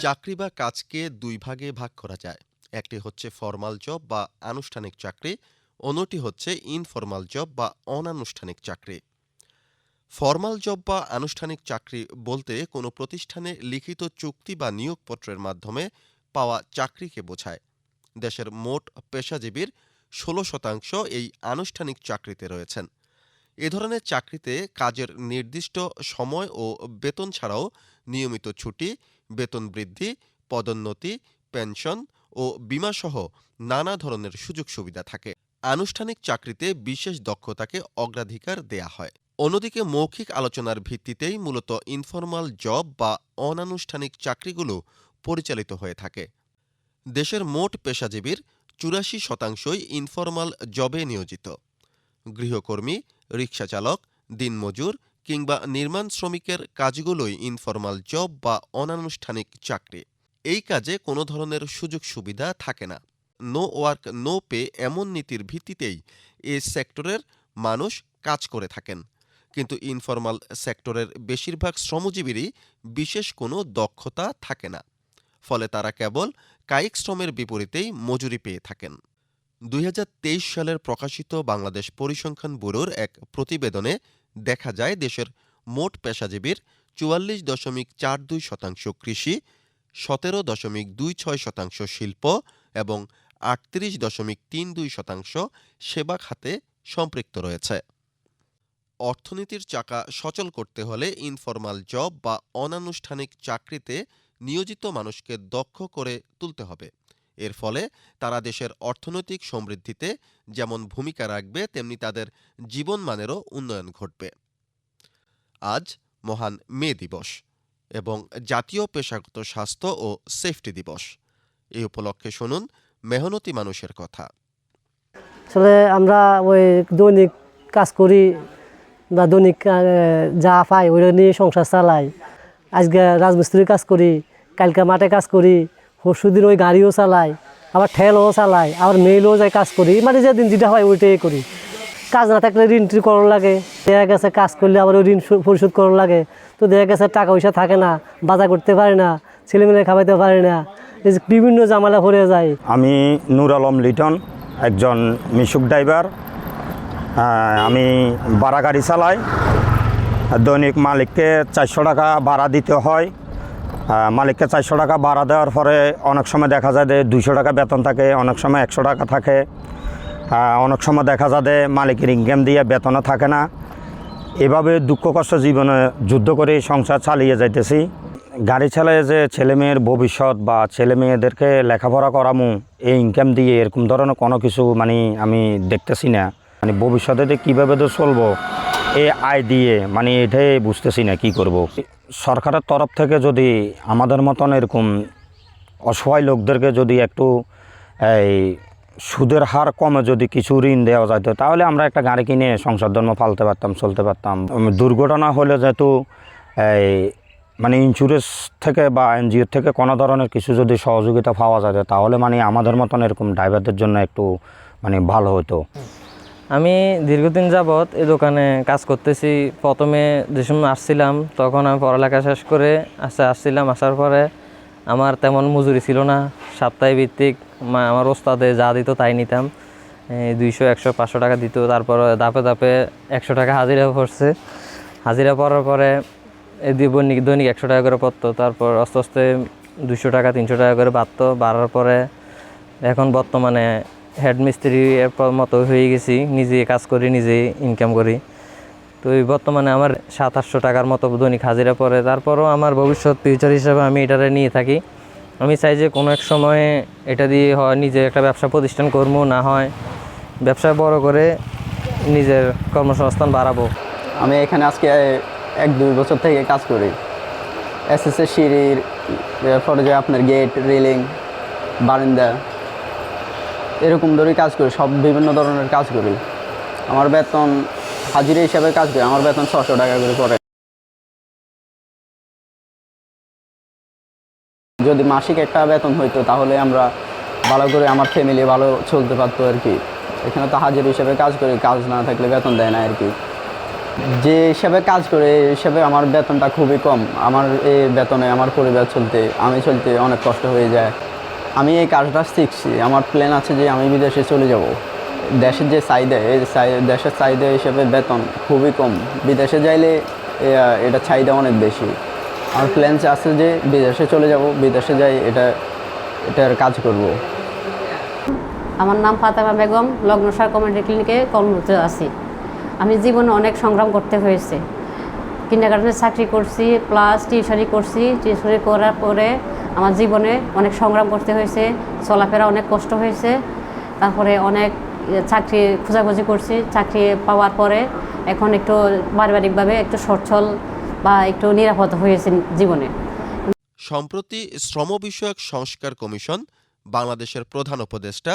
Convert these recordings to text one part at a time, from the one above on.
চাকরি বা কাজকে দুই ভাগে ভাগ করা যায়। একটি হচ্ছে ফরমাল জব বা আনুষ্ঠানিক চাকরি, অন্যটি হচ্ছে ইনফরমাল জব বা অনানুষ্ঠানিক চাকরি। ফরমাল জব বা আনুষ্ঠানিক চাকরি বলতে কোনো প্রতিষ্ঠানে লিখিত চুক্তি বা নিয়োগপত্রের মাধ্যমে পাওয়া চাকরিকে বোঝায়। দেশের মোট পেশাজীবীর ষোলো শতাংশ এই আনুষ্ঠানিক চাকরিতে রয়েছেন। এ ধরনের চাকরিতে কাজের নির্দিষ্ট সময় ও বেতন ছাড়াও নিয়মিত ছুটি বেতন বৃদ্ধি, পদোন্নতি, পেনশন ও বিমাসহ নানা ধরনের সুযোগ সুবিধা থাকে। আনুষ্ঠানিক চাকরিতে বিশেষ দক্ষতাকে অগ্রাধিকার দেয়া হয়। অন্যদিকে মৌখিক আলোচনার ভিত্তিতেই মূলত ইনফরমাল জব বা অনানুষ্ঠানিক চাকরিগুলো পরিচালিত হয়ে থাকে। দেশের মোট পেশাজীবীর চুরাশি শতাংশই ইনফরমাল জবে নিয়োজিত। গৃহকর্মী রিকশাচালক দিনমজুর কিংবা নির্মাণ শ্রমিকের কাজগুলোই ইনফরমাল জব বা অনানুষ্ঠানিক চাকরি। এই কাজে কোনো ধরনের সুযোগ সুবিধা থাকে না। নো ওয়ার্ক নো পে এমন নীতির ভিত্তিতেই এ সেক্টরের মানুষ কাজ করে থাকেন। কিন্তু ইনফরমাল সেক্টরের বেশিরভাগ শ্রমজীবীরই বিশেষ কোনো দক্ষতা থাকে না। ফলে তারা কেবল কায়িক শ্রমের বিপরীতেই মজুরি পেয়ে থাকেন। দুই হাজার তেইশ সালের প্রকাশিত বাংলাদেশ পরিসংখ্যান ব্যুরোর এক প্রতিবেদনে দেখা যায় দেশের মোট পেশাজীবীর চুয়াল্লিশ দশমিক চার দুই শতাংশ কৃষি, সতেরো দশমিক দুই ছয় শতাংশ শিল্প এবং আটত্রিশ দশমিক তিন দুই শতাংশ সেবা খাতে সম্পৃক্ত রয়েছে। অর্থনীতির চাকা সচল করতে হলে ইনফরমাল জব বা অনানুষ্ঠানিক চাকরিতে নিয়োজিত মানুষকে দক্ষ করে তুলতে হবে। এর ফলে তারা দেশের অর্থনৈতিক সমৃদ্ধিতে যেমন ভূমিকা রাখবে, তেমনি তাদের জীবনমানেরও উন্নয়ন ঘটবে। আজ মহান মে দিবস এবং জাতীয় পেশাগত স্বাস্থ্য ও সেফটি দিবস। এই উপলক্ষে শুনুন মেহনতি মানুষের কথা। আসলে আমরা ওই দৈনিক কাজ করি বা দৈনিক যা পাই, ওইটা নিয়ে সংসার চালাই। আজকে রাজমিস্ত্রির কাজ করি, কালকে মাঠে কাজ করি পরশু দিন ওই গাড়িও চালাই, আবার ঠেলও চালাই, আবার মেইলও যাই কাজ করি মানে যেদিন যেটা হয় ওইটাই করি। কাজ না থাকলে ঋণ টিন করার লাগে, দেখা গেছে কাজ করলে আবার ওই ঋণ পরিশোধ করার লাগে, তো দেখা গেছে টাকা পয়সা থাকে না, বাজার করতে পারে না ছেলেমেয়ে খাওয়াইতে পারে না, এই যে বিভিন্ন জামালা পড়ে যায়। আমি নুর আলম লিটন, একজন মিশুক ড্রাইভার। আমি ভাড়া গাড়ি চালাই, দৈনিক মালিককে চারশো টাকা ভাড়া দিতে হয়। মালিককে চারশো টাকা ভাড়া দেওয়ার পরে অনেক সময় দেখা যায় যে দুইশো টাকা বেতন থাকে, অনেক সময় একশো টাকা থাকে। অনেক সময় দেখা যায় যে মালিকের ইনকাম দিয়ে বেতনও থাকে না। এভাবে দুঃখ কষ্ট জীবনে যুদ্ধ করে সংসার চালিয়ে যাইতেছি। গাড়ি চালায় যে ছেলে মেয়ের ভবিষ্যৎ বা ছেলে মেয়েদেরকে লেখাপড়া করামু, এই ইনকাম দিয়ে এরকম ধরনের কোনো কিছু মানে আমি দেখতেছি না। মানে ভবিষ্যতে কীভাবে তো চলবো, এই আয় দিয়ে মানে এটাই বুঝতেছি না কি করব। সরকারের তরফ থেকে যদি আমাদের মতন এরকম অসহায় লোকদেরকে যদি একটু, এই, সুদের হার কমে যদি কিছু ঋণ দেওয়া যেত তাহলে আমরা একটা গাড়ি কিনে সংসার ধর্ম ফালতে পারতাম, চলতে পারতাম। দুর্ঘটনা হলে যেহেতু, এই মানে ইন্স্যুরেন্স থেকে বা এনজিও থেকে কোনো ধরনের কিছু যদি সহযোগিতা পাওয়া যায়, তাহলে মানে আমাদের মতন এরকম ড্রাইভারদের জন্য একটু মানে ভালো হতো। আমি দীর্ঘদিন যাবৎ এই দোকানে কাজ করতেছি। প্রথমে যে সময় আসছিলাম, তখন আমি পড়ালেখা শেষ করে আসে আসছিলাম। আসার পরে আমার তেমন মজুরি ছিল না। সাপ্তাহিক ভিত্তিক আমার ওস্তাদে যা দিত তাই নিতাম। দুইশো, একশো, পাঁচশো টাকা দিত। তারপর ধাপে ধাপে একশো টাকা হাজিরা পড়ছে। হাজিরা পড়ার পরে দৈনিক দৈনিক একশো টাকা করে পড়তো। তারপর আস্তে আস্তে দুশো টাকা, তিনশো টাকা করে বাড়তো। বাড়ার পরে এখন বর্তমানে হেড মিস্ত্রি মতো হয়ে গেছি, নিজে কাজ করি, নিজে ইনকাম করি। তো এই বর্তমানে আমার সাত, আটশো টাকার মতো দৈনিক হাজিরা পড়ে। তারপরও আমার ভবিষ্যৎ ফিউচার হিসাবে আমি এটারে নিয়ে থাকি। আমি চাই যে কোনো এক সময়ে এটা দিয়ে হয় নিজে একটা ব্যবসা প্রতিষ্ঠান করব, না হয় ব্যবসা বড় করে নিজের কর্মসংস্থান বাড়াবো। আমি এখানে আজকে এক, দুই বছর থেকে কাজ করি। এসএসএ সিঁড়ির, এরপরে যে আপনার গেট রেলিং বারান্দা। এরকম ধরেই কাজ করি, সব বিভিন্ন ধরনের কাজ করি। আমার বেতন হাজিরা হিসাবে কাজ করি, আমার বেতন ছশো টাকা করে পড়ে। যদি মাসিক একটা বেতন হইতো, তাহলে আমরা ভালো করে আমার ফ্যামিলি ভালো চলতে পারতো আর কি। এখানে তো হাজির হিসেবে কাজ করি, কাজ না থাকলে বেতন দেয় না আর কি। যে হিসাবে কাজ করে হিসাবে আমার বেতনটা খুবই কম। আমার এই বেতনে আমার পরিবার চলতে, আমি চলতে অনেক কষ্ট হয়ে যায়। আমি এই কাজটা শিখছি। আমার প্ল্যান আছে যে আমি বিদেশে চলে যাব। দেশের যে চাহিদা, এই দেশের চাহিদা হিসেবে বেতন খুবই কম। বিদেশে যাইলে এটা চাহিদা অনেক বেশি। আমার প্ল্যান আছে যে বিদেশে চলে যাব, বিদেশে যাই এটা, এটার কাজ করব। আমার নাম ফাতেমা বেগম লগ্নসার কমিউনিটি ক্লিনিকে কর্মরত আছি। আমি জীবনে অনেক সংগ্রাম করতে হয়েছে। কিন্ডারগার্ডেনে চাকরি করছি প্লাস টিউশনি করছি। টিউশনি করার পরে আমার জীবনে অনেক সংগ্রাম করতে হয়েছে, চলাফেরা অনেক কষ্ট হয়েছে, তারপরে অনেক চাকরি খোঁজাখুঁজি করছি, চাকরি পাওয়ার পরে এখন একটু পারিবারিকভাবে একটু সচ্ছল বা একটু নিরাপদ হয়েছে জীবনে। সম্প্রতি শ্রম বিষয়ক সংস্কার কমিশন বাংলাদেশের প্রধান উপদেষ্টা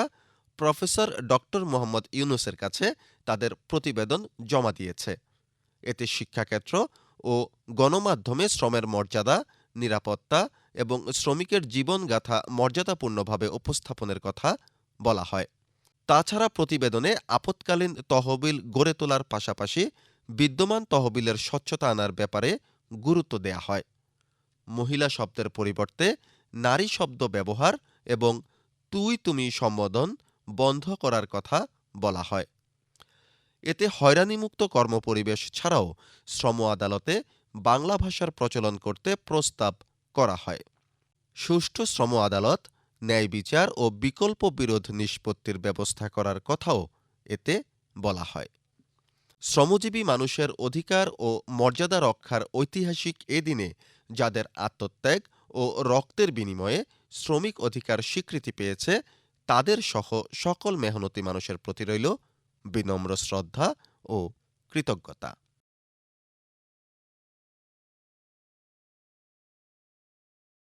প্রফেসর ডক্টর মোহাম্মদ ইউনুসের কাছে তাদের প্রতিবেদন জমা দিয়েছে। এতে শিক্ষাক্ষেত্র ও গণমাধ্যমে শ্রমের মর্যাদা, নিরাপত্তা এবং শ্রমিকের জীবনগাথা মর্যাদাপূর্ণভাবে উপস্থাপনের কথা বলা হয়। তাছাড়া প্রতিবেদনে আপৎকালীন তহবিল গড়ে তোলার পাশাপাশি বিদ্যমান তহবিলের স্বচ্ছতা আনার ব্যাপারে গুরুত্ব দেয়া হয়। মহিলা শব্দের পরিবর্তে নারী শব্দ ব্যবহার এবং তুই তুমি সম্বোধন বন্ধ করার কথা বলা হয়। এতে হয়রানিমুক্ত কর্মপরিবেশ ছাড়াও শ্রম আদালতে বাংলা ভাষার প্রচলন করতে প্রস্তাব করা হয়। সুষ্ঠু শ্রম আদালত, ন্যায় বিচার ও বিকল্প বিরোধ নিষ্পত্তির ব্যবস্থা করার কথাও এতে বলা হয়। শ্রমজীবী মানুষের অধিকার ও মর্যাদা রক্ষার ঐতিহাসিক এ দিনে যাদের আত্মত্যাগ ও রক্তের বিনিময়ে শ্রমিক অধিকার স্বীকৃতি পেয়েছে, তাদের সহ সকল মেহনতি মানুষের প্রতি রইল বিনম্র শ্রদ্ধা ও কৃতজ্ঞতা।